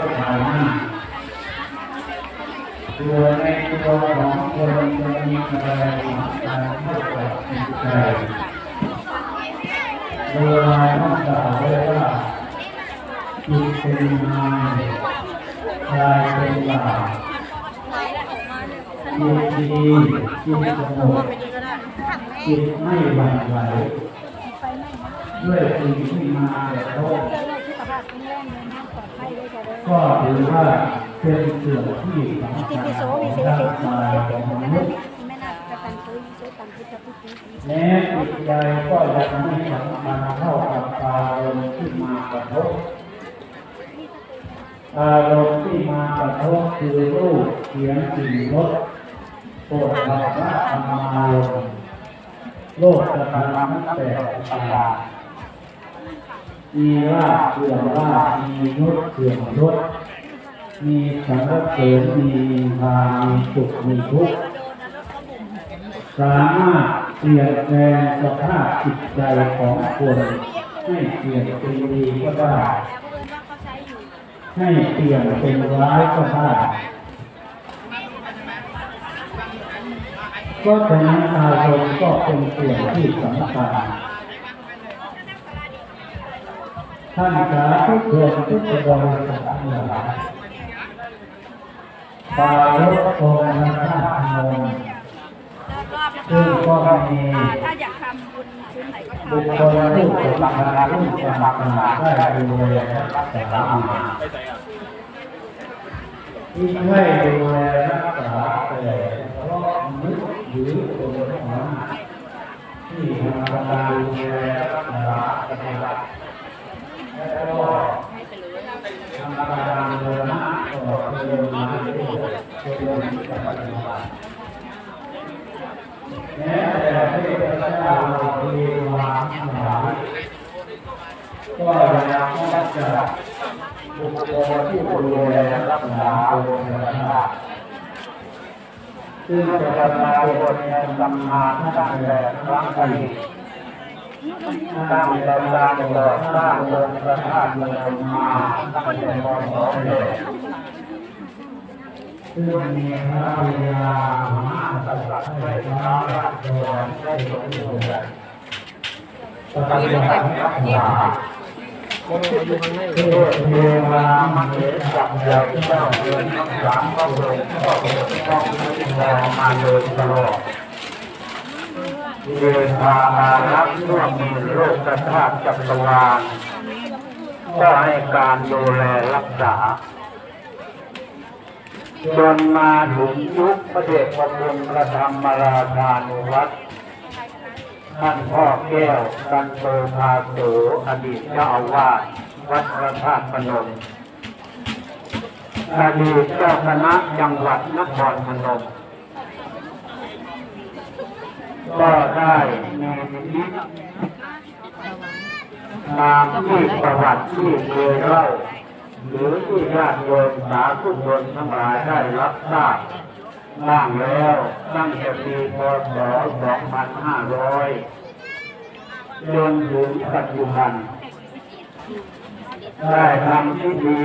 ถฐานะตัวในตัวของคนจะมีอะไรสำคัญเท่ากับจิตใจโดยลายต้องกล่าวไว้ว่าจิตเป็นนายกายเป็นบ่าวจิตดีจิตสงบจิตไม่หวั่นไหวด้วยสิ่งที่มาแต่โลก ก็ถือว่าเป็นส่วนที่สำคัญปิโสวิเศษร่าเศงษกายของมนุษย์แม้จิตใจก็ยังไม่สำคัญเท่ากับอารมณ์ที่มากระทบอารมณ์ที่มากระทบคือรูปเสียงกลิ่นรสโผฏฐัพพะธรรมารมณ์โลกจะทำทั้แปดประการ มีลาเสื่อมลามียศเสื่อมยศมีสังเสริญมีนินทามีสุขมีทุกข์สามารถเปลี่ยนแปลงสภาพจิตใจของคนให้เปลี่ยนเป็นดีก็ได้ ให้เปลี่ยนเป็นร้ายก็ได้ก็ฉะนั้นอารมณ์ก็เป็นส่วนที่สำคัญ ท่านสาธุชนทุกบริษัททั้งหลายปารกองค์พระธานมซึ่งก็มีถ้าอยากทำบุญชิ้นไหนก็ทำบุคคลที่เป็นประธานผู้สมัครได้ดูแลรักษามาที่ไม่ดูแลรักษาแต่เพราะนึกหรือคนของที่ธรรมดาดูแลรักษาปฏิบัติแล้วก็ธรรมดาเดินหน้าก็เดินมาเรื่อยๆจ นถึงปฏิบัติแม้แต่เทพเจ้าเราเทวาทั้งหลายก็ยังไม่จะบุคคลที่ดูแลรักษาองค์พระธาตุซึ่งจะปรากฏในตำนานตั้งแต่ครั้งอดีตตั้งแต่การก่อสร้างองค์พระธาตุเมืองมาตั้งแต่พศเจ็ดซึ่งมีพระบิดามหากษัตริย์ได้พระราชดรได้สมบูรณ์ปฏิบัติรักษาเทพเทวามเหสัพยาเจ้าเดินทั้งสามพระองค์ก็ต้องคุ้มครอมาโดยตลอดเดินทางมารับช่วงมีโลกธาตุจักรวาลก็ให้การดูแลรักษา จนมาถึงยุคพระเดชพระคุณพระธรรมราชานุวัตรท่านพ่อแก้วกันโตภาโสอดีตเจ้าอาวาสวัดพระธาตุพนมอดีตเจ้าคณะจังหวัดนครพนมก็ได้มีนิตตามที่ประวัติที่เคยเล่า หรือที่ญาติโยมสาธุชนทั้งหลายได้รับทราบบ้างแล้วตั้งแต่ปีพศ 2500 จนถึงปัจจุบัน ได้ทำพิธี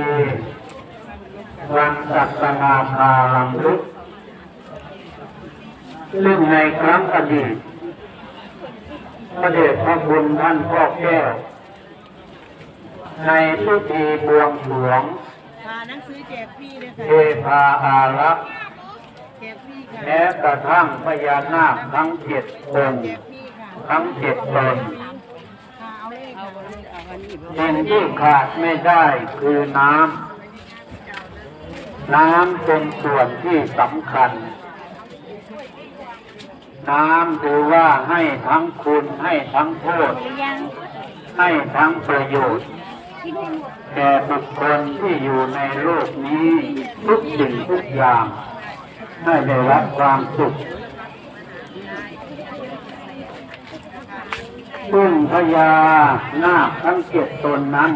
วันสัตนาคาลังลึกซึ่งในครั้งอดีตพระเดชพระคุณท่านพ่อแก้ว ในพิธีบวงสรวงพาหนังสือแจกฟรีเลยเทค่ะพาอารักษ์แจกฟรีค่ะแม้กระทั่งพญานาคทั้งเจ็ดองค์แจกฟรีค่ะทั้งเจ็ดตนค่ะเอาเลยค่ะเอาเลยเอาอันนี้สิ่งที่ขาดไม่ได้คือน้ำน้ำเป็นส่วนที่สำคัญ น้ำถือว่าให้ทั้งคุณให้ทั้งโทษยังให้ทั้งประโยชน์คิดไม่หมด แก่บุคคลที่อยู่ในโลกนี้ทุกสิ่งทุกอย่างให้ได้รับความสุขซึ่งพญานาคทั้งเจ็ดตนนั้น